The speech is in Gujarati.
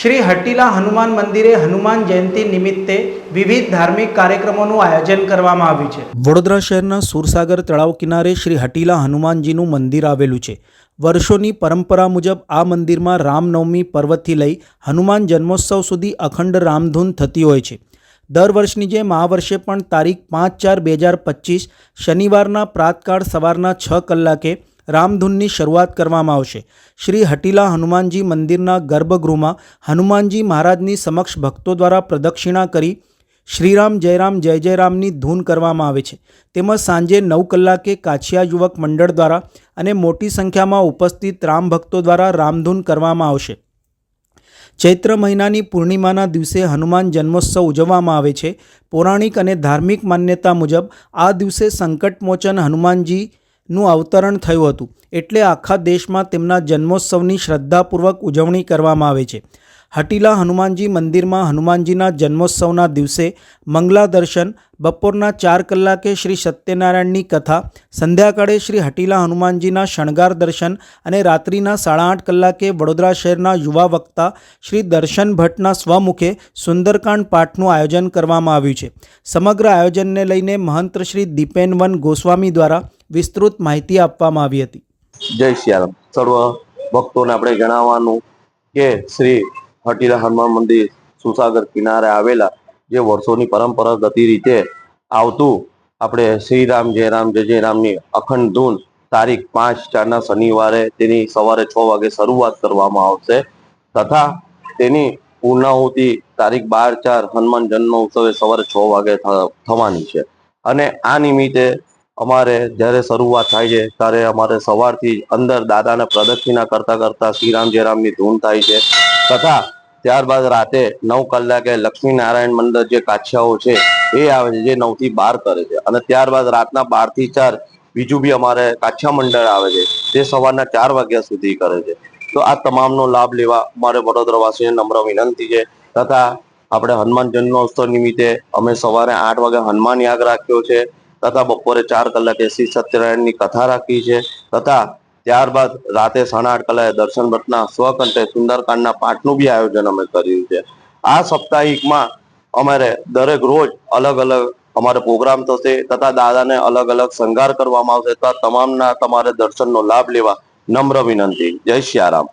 શ્રી હટીલા હનુમાન મંદિરે હનુમાન જયંતિ નિમિત્તે વિવિધ ધાર્મિક કાર્યક્રમોનું આયોજન કરવામાં આવ્યું છે. વડોદરા શહેરના સુરસાગર તળાવ કિનારે શ્રી હટીલા હનુમાનજીનું મંદિર આવેલું છે. વર્ષોની પરંપરા મુજબ આ મંદિરમાં રામનવમી પર્વથી લઈ હનુમાન જન્મોત્સવ સુધી અખંડ રામધૂન થતી હોય છે. દર વર્ષની જેમ આ વર્ષે પણ તારીખ પાંચ ચાર બે હજાર પચીસ શનિવારના પ્રાતકાળ સવારના છ કલાકે રામધૂનની શરૂઆત કરવામાં આવશે. શ્રી હટીલા હનુમાનજી મંદિરના ગર્ભગૃહમાં હનુમાનજી મહારાજની સમક્ષ ભક્તો દ્વારા પ્રદક્ષિણા કરી શ્રીરામ જયરામ જય જયરામની ધૂન કરવામાં આવે છે. તેમજ સાંજે નવ કલાકે કાછિયા યુવક મંડળ દ્વારા અને મોટી સંખ્યામાં ઉપસ્થિત રામ ભક્તો દ્વારા રામધૂન કરવામાં આવશે. ચૈત્ર મહિનાની પૂર્ણિમાના દિવસે હનુમાન જન્મોત્સવ ઉજવવામાં આવે છે. પૌરાણિક અને ધાર્મિક માન્યતા મુજબ આ દિવસે સંકટમોચન હનુમાનજીનું અવતરણ થયું હતું. એટલે આખા દેશમાં તેમના જન્મોત્સવની શ્રદ્ધાપૂર્વક ઉજવણી કરવામાં આવે છે. હટીલા હનુમાનજી મંદિરમાં હનુમાનજીના જન્મોત્સવના દિવસે મંગલા દર્શન, બપોરના ચાર કલાકે શ્રી સત્યનારાયણની કથા, સંધ્યાકાળે શ્રી હટીલા હનુમાનજીના શણગાર દર્શન અને રાત્રિના સાડા આઠ કલાકે વડોદરા શહેરના યુવા વક્તા શ્રી દર્શન ભટ્ટના સ્વમુખે સુંદરકાંડ પાઠનું આયોજન કરવામાં આવ્યું છે. સમગ્ર આયોજનને લઈને મહંત શ્રી દીપેનવન ગોસ્વામી દ્વારા વિસ્તૃત માહિતી આપવામાં આવી હતી. જય સિયારામ સર્વ ભક્તોને આપણે જણાવવાનું કે શ્રી હટીલા હનુમાન મંદિર સુસાગર કિનારે આવેલા જે વર્ષોની પરંપરાગત રીતે આવતું આપણે શ્રીરામ, જયરામ, જય જય રામની અખંડ ધૂન તારીખ પાંચ ચારના શનિવારે તેની સવારે છ વાગે શરૂઆત કરવામાં આવશે તથા તેની પૂર્ણાહુતિ તારીખ બાર ચાર હનુમાન જન્મ ઉત્સવે સવારે છ વાગે થવાની છે. અને આ નિમિત્તે અમારે જ્યારે શરૂઆત થાય છે, ત્યારે અમારે સવારથી અંદર દાદાને પ્રદક્ષિણા કરતા કરતા શ્રીરામ જયરામની ધૂન થાય છે. તથા ત્યારબાદ રાતે નવ કલાકે લક્ષ્મી નારાયણ મંદિર જે કાછિયાઓ છે, એ આવે છે, જે નવથી બાર કરે છે. અને ત્યારબાદ રાતના બારથી ચાર બીજું બી અમારે કાછિયા મંડળ આવે છે તે સવારના ચાર વાગ્યા સુધી કરે છે. તો આ તમામનો લાભ લેવા અમારે વડોદરાવાસીને નમ્ર વિનંતી છે. તથા આપણે હનુમાન જન્મોત્સવ નિમિત્તે અમે સવારે આઠ વાગે હનુમાન યાગ રાખ્યો છે. તથા બપોરે ચાર કલાકે શ્રી સત્યનારાયણની કથા રાખી છે. તથા ત્યારબાદ રાતે સાડા આઠ કલાકે દર્શન ભટ્ટના સ્વકંઠે સુંદરકાંડના પાઠનું બી આયોજન અમે કર્યું છે. આ સપ્તાહિકમાં અમારે દરેક રોજ અલગ અલગ અમારે પ્રોગ્રામ થશે તથા દાદાને અલગ અલગ શણગાર કરવામાં આવશે તથા તમામના તમારે દર્શનનો લાભ લેવા નમ્ર વિનંતી. જય સિયારામ